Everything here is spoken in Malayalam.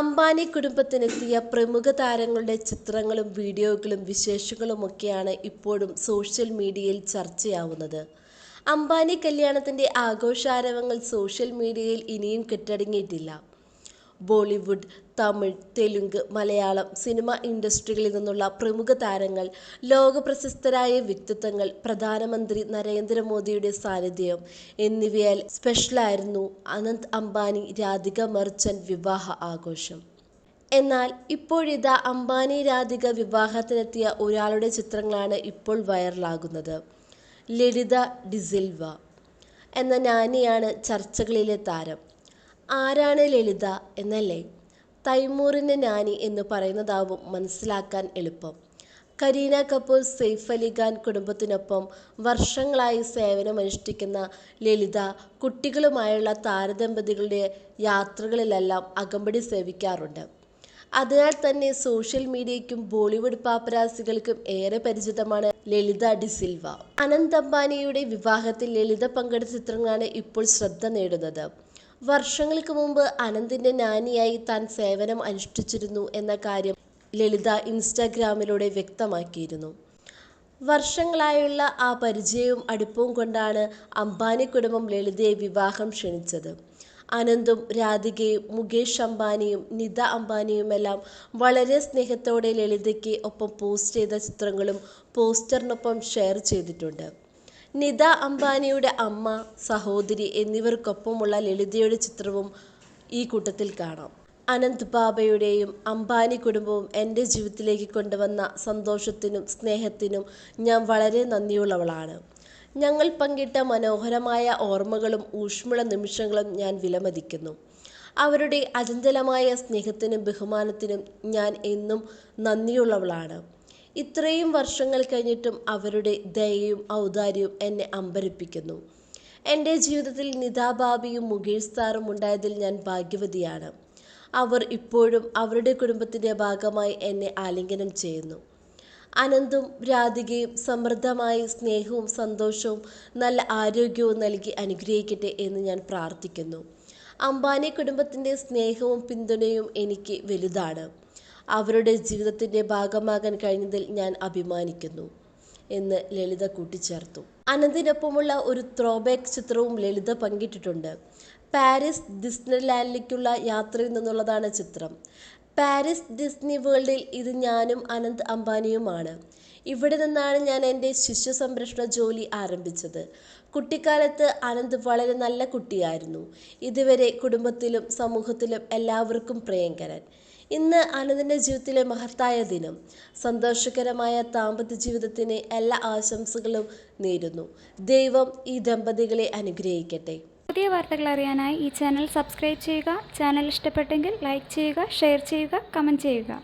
അംബാനി കുടുംബത്തിനെത്തിയ പ്രമുഖ താരങ്ങളുടെ ചിത്രങ്ങളും വീഡിയോകളും വിശേഷങ്ങളുമൊക്കെയാണ് ഇപ്പോഴും സോഷ്യൽ മീഡിയയിൽ ചർച്ചയാവുന്നത്. അംബാനി കല്യാണത്തിന്റെ ആഘോഷാരവങ്ങൾ സോഷ്യൽ മീഡിയയിൽ ഇനിയും കെട്ടടങ്ങിയിട്ടില്ല. ബോളിവുഡ് തമിഴ് തെലുങ്ക് മലയാളം സിനിമ ഇൻഡസ്ട്രികളിൽ നിന്നുള്ള പ്രമുഖ താരങ്ങൾ ലോകപ്രശസ്തരായ വ്യക്തിത്വങ്ങൾ പ്രധാനമന്ത്രി നരേന്ദ്രമോദിയുടെ സാന്നിധ്യം എന്നിവയാൽ സ്പെഷ്യലായിരുന്നു അനന്ത് അംബാനി രാധിക മർച്ചൻ വിവാഹ ആഘോഷം. എന്നാൽ ഇപ്പോഴിതാ അംബാനി രാധിക വിവാഹത്തിനെത്തിയ ഒരാളുടെ ചിത്രങ്ങളാണ് ഇപ്പോൾ വൈറലാകുന്നത്. ലളിത ഡിസിൽവ എന്ന നാനിയാണ് ചർച്ചകളിലെ താരം. ആരാണ് ലളിത എന്നല്ലേ? തൈമൂറിന്റെ നാനി എന്ന് പറയുന്നതാവും മനസ്സിലാക്കാൻ എളുപ്പം. കരീന കപൂർ സെയ്ഫ് അലി ഖാൻ കുടുംബത്തിനൊപ്പം വർഷങ്ങളായി സേവനമനുഷ്ഠിക്കുന്ന ലളിത കുട്ടികളുമായുള്ള താരദമ്പതികളുടെ യാത്രകളിലെല്ലാം അകമ്പടി സേവിക്കാറുണ്ട്. അതിനാൽ തന്നെ സോഷ്യൽ മീഡിയയ്ക്കും ബോളിവുഡ് പാപ്പരാസികൾക്കും ഏറെ പരിചിതമാണ് ലളിത ഡിസിൽവ അനന്ത് അംബാനിയുടെ വിവാഹത്തിൽ ലളിത പങ്കെടുത്ത ചിത്രങ്ങളാണ് ഇപ്പോൾ ശ്രദ്ധ നേടുന്നത്. വർഷങ്ങൾക്ക് മുമ്പ് അനന്തിന്റെ നാനിയായി താൻ സേവനം അനുഷ്ഠിച്ചിരുന്നു എന്ന കാര്യം ലളിത ഇൻസ്റ്റാഗ്രാമിലൂടെ വ്യക്തമാക്കിയിരുന്നു. വർഷങ്ങളായുള്ള ആ പരിചയവും അടുപ്പവും കൊണ്ടാണ് അംബാനി കുടുംബം ലളിതയെ വിവാഹം ക്ഷണിച്ചത്. അനന്തും രാധികയും മുകേഷ് അംബാനിയും നിത അംബാനിയുമെല്ലാം വളരെ സ്നേഹത്തോടെ ലളിതയ്ക്ക് ഒപ്പം പോസ്റ്റ് ചെയ്ത ചിത്രങ്ങളും പോസ്റ്ററിനൊപ്പം ഷെയർ ചെയ്തിട്ടുണ്ട്. നിത അംബാനിയുടെ അമ്മ സഹോദരി എന്നിവർക്കൊപ്പമുള്ള ലളിതയുടെ ചിത്രവും ഈ കൂട്ടത്തിൽ കാണാം. അനന്ത് ബാബയുടെയും അംബാനി കുടുംബവും എന്റെ ജീവിതത്തിലേക്ക് കൊണ്ടുവന്ന സന്തോഷത്തിനും സ്നേഹത്തിനും ഞാൻ വളരെ നന്ദിയുള്ളവളാണ്. ഞങ്ങൾ പങ്കിട്ട മനോഹരമായ ഓർമ്മകളും ഊഷ്മള നിമിഷങ്ങളും ഞാൻ വിലമതിക്കുന്നു. അവരുടെ അചഞ്ചലമായ സ്നേഹത്തിനും ബഹുമാനത്തിനും ഞാൻ എന്നും നന്ദിയുള്ളവളാണ്. ഇത്രയും വർഷങ്ങൾ കഴിഞ്ഞിട്ടും അവരുടെ ദയയും ഔദാര്യവും എന്നെ അമ്പരപ്പിക്കുന്നു. എന്റെ ജീവിതത്തിൽ നിതാബാബിയും മുകേഷ് സാറും ഉണ്ടായതിൽ ഞാൻ ഭാഗ്യവതിയാണ്. അവർ ഇപ്പോഴും അവരുടെ കുടുംബത്തിന്റെ ഭാഗമായി എന്നെ ആലിംഗനം ചെയ്യുന്നു. അനന്തും രാധികയും സമൃദ്ധമായി സ്നേഹവും സന്തോഷവും നല്ല ആരോഗ്യവും നൽകി അനുഗ്രഹിക്കട്ടെ എന്ന് ഞാൻ പ്രാർത്ഥിക്കുന്നു. അംബാനി കുടുംബത്തിന്റെ സ്നേഹവും പിന്തുണയും എനിക്ക് വലുതാണ്. അവരുടെ ജീവിതത്തിന്റെ ഭാഗമാകാൻ കഴിഞ്ഞതിൽ ഞാൻ അഭിമാനിക്കുന്നു എന്ന് ലളിത കൂട്ടിച്ചേർത്തു. അനന്തിനൊപ്പമുള്ള ഒരു ത്രോബാക്ക് ചിത്രവും ലളിത പങ്കിട്ടിട്ടുണ്ട്. പാരീസ് ഡിസ്നിലാൻഡിലേക്കുള്ള യാത്രയിൽ നിന്നുള്ളതാണ് ചിത്രം. പാരീസ് ഡിസ്നി വേൾഡിൽ ഇത് ഞാനും അനന്ത് അംബാനിയുമാണ്. ഇവിടെ നിന്നാണ് ഞാൻ എന്റെ ശിശു സംരക്ഷണ ജോലി ആരംഭിച്ചത്. കുട്ടിക്കാലത്ത് അനന്ത് വളരെ നല്ല കുട്ടിയായിരുന്നു. ഇതുവരെ കുടുംബത്തിലും സമൂഹത്തിലും എല്ലാവർക്കും പ്രിയങ്കരൻ. ഇന്ന് അനന്തിന്റെ ജീവിതത്തിലെ മഹത്തായ ദിനം. സന്തോഷകരമായ ദാമ്പത്യ ജീവിതത്തിന് എല്ലാ ആശംസകളും നേരുന്നു. ദൈവം ഈ ദമ്പതികളെ അനുഗ്രഹിക്കട്ടെ. പുതിയ വാർത്തകൾ അറിയാനായി ഈ ചാനൽ സബ്സ്ക്രൈബ് ചെയ്യുക. ചാനൽ ഇഷ്ടപ്പെട്ടെങ്കിൽ ലൈക്ക് ചെയ്യുക ഷെയർ ചെയ്യുക കമന്റ് ചെയ്യുക.